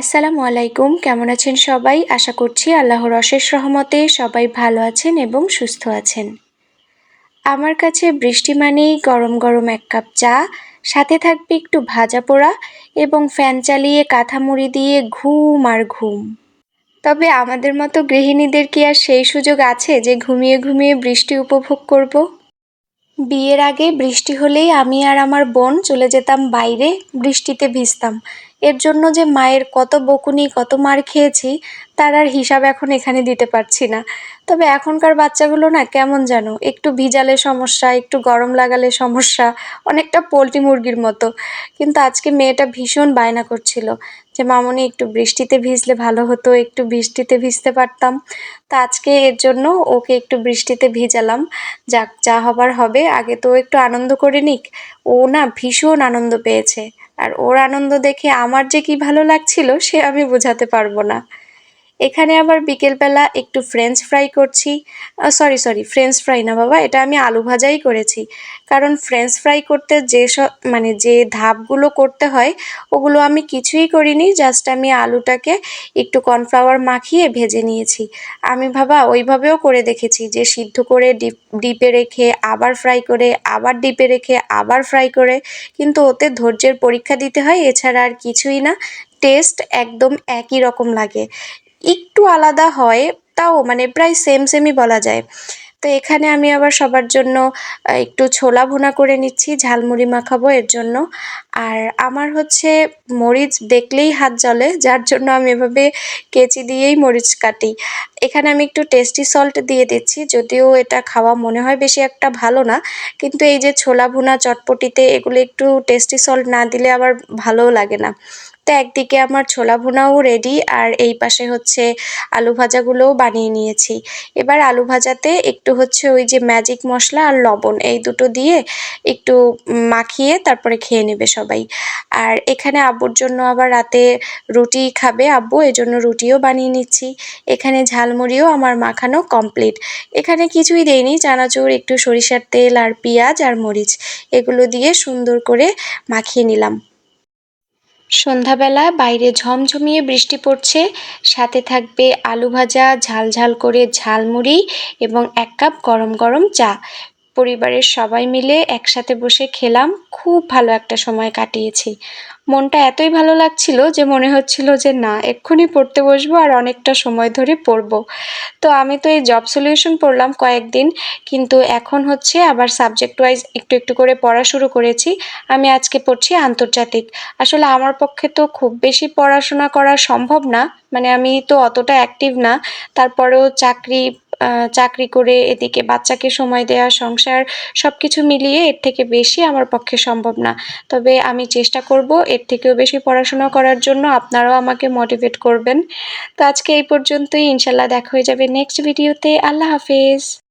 আসসালামু আলাইকুম, কেমন আছেন সবাই? আশা করছি আল্লাহর অশেষ রহমতে সবাই ভালো আছেন এবং সুস্থ আছেন। আমার কাছে বৃষ্টি মানেই গরম গরম এক কাপ চা, সাথে থাকবে একটু ভাজা পোড়া এবং ফ্যান চালিয়ে কাঁথা মুড়ি দিয়ে ঘুম আর ঘুম। তবে আমাদের মতো গৃহিণীদের কি আর সেই সুযোগ আছে যে ঘুমিয়ে ঘুমিয়ে বৃষ্টি উপভোগ করব? বিয়ের আগে বৃষ্টি হলেই আমি আর আমার বোন চলে যেতাম বাইরে, বৃষ্টিতে ভিজতাম। এর জন্য যে মায়ের কত বকুনি, কত মার খেয়েছি, তার আর হিসাব এখন এখানে দিতে পারছি না। তবে এখনকার বাচ্চাগুলো না কেমন যেন, একটু ভিজালে সমস্যা, একটু গরম লাগালে সমস্যা, অনেকটা পোলট্রি মুরগির মতো। কিন্তু আজকে মেয়েটা ভীষণ বায়না করছিল যে, মামনি, একটু বৃষ্টিতে ভিজলে ভালো হতো, একটু বৃষ্টিতে ভিজতে পারতাম। তা আজকে এর জন্য ওকে একটু বৃষ্টিতে ভিজালাম। যাক, যা হবার হবে। আগে তো একটু আনন্দ করে নিক। ও না ভীষণ আনন্দ পেয়েছে। আর ওর আনন্দ দেখে আমার যে কি ভালো লাগছিল সে আমি বোঝাতে পারব না। এখানে আবার বিকেলবেলা একটু ফ্রেঞ্চ ফ্রাই করছি। সরি সরি ফ্রেঞ্চ ফ্রাই না বাবা, এটা আমি আলু ভাজাই করেছি। কারণ ফ্রেঞ্চ ফ্রাই করতে যে মানে যে ধাপগুলো করতে হয়, ওগুলো আমি কিছুই করিনি জাস্ট আমি আলুটাকে একটু কর্নফ্লাওয়ার মাখিয়ে ভেজে নিয়েছি। আমি ভাবা ওইভাবেও করে দেখেছি যে সিদ্ধ করে ডিপ, ডিপে রেখে, আবার ফ্রাই করে, আবার ডিপে রেখে, আবার ফ্রাই করে। কিন্তু ওতে ধৈর্যের পরীক্ষা দিতে হয়, এছাড়া আর কিছুই না। টেস্ট একদম একই রকম লাগে। একটু আলাদা হয়, তাও মানে প্রায় সেম সেমই বলা যায়। তো এখানে আমি আবার সবার জন্য একটু ছোলা ভুনা করে নিচ্ছি, ঝালমুড়ি মাখাবো এর জন্য। আর আমার হচ্ছে মরিচ দেখলেই হাত জ্বলে, যার জন্য আমি এভাবে কেচি দিয়েই মরিচ কাটি। এখানে আমি একটু টেস্টি সল্ট দিয়ে দিচ্ছি, যদিও এটা খাওয়া মনে হয় বেশি একটা ভালো না, কিন্তু এই যে ছোলা ভুনা চটপটিতে এগুলো একটু টেস্টি সল্ট না দিলে আবার ভালোও লাগে না। তো একদিকে আমার ছোলা ভুনাও রেডি আর এই পাশে হচ্ছে আলু ভাজাগুলোও বানিয়ে নিয়েছি। এবার আলু ভাজাতে একটু হচ্ছে ওই যে ম্যাজিক মশলা আর লবণ, এই দুটো দিয়ে একটু মাখিয়ে তারপরে খেয়ে নেবে সবাই। আর এখানে আব্বুর জন্য আবার রাতে রুটি খাবে আব্বু, এজন্য রুটিও বানিয়ে নিচ্ছি। এখানে ঝালমুড়িও আমার মাখানো কমপ্লিট এখানে কিছুই দেয়নি চানাচুর, একটু সরিষার তেল আর পেঁয়াজ আর মরিচ, এগুলো দিয়ে সুন্দর করে মাখিয়ে নিলাম। সন্ধ্যাবেলা বাইরে ঝমঝমিয়ে বৃষ্টি পড়ছে। সাথে থাকবে আলু ভাজা ঝাল ঝাল করে ঝালমুড়ি এবং এক কাপ গরম গরম চা। পরিবারের সবাই মিলে একসাথে বসে খেলাম। খুব ভালো একটা সময় কাটিয়েছি। মনটা এতই ভালো লাগছিল যে মনে হচ্ছিল যে, না, এক্ষুনি পড়তে বসবো আর অনেকটা সময় ধরে পড়ব। তো আমি তো এই জব সলিউশন পড়লাম কয়েকদিন, কিন্তু এখন হচ্ছে আবার সাবজেক্ট ওয়াইজ একটু একটু করে পড়া শুরু করেছি। আমি আজকে পড়ছি আন্তর্জাতিক। আসলে আমার পক্ষে তো খুব বেশি পড়াশোনা করা সম্ভব না। মানে আমি তো অতটা অ্যাক্টিভ না। তারপরেও চাকরি চাকরি করে এদিকে বাচ্চাকে সময় দেওয়া সংসার সব কিছু মিলিয়ে এর থেকে বেশি আমার পক্ষে সম্ভব না। তবে আমি চেষ্টা করব এর থেকেও বেশি পড়াশোনা করার জন্য। আপনারাও আমাকে মোটিভেট করবেন। তো আজকে এই পর্যন্তই। ইনশাল্লাহ দেখা হয়ে যাবে নেক্সট ভিডিওতে আল্লাহ হাফেজ।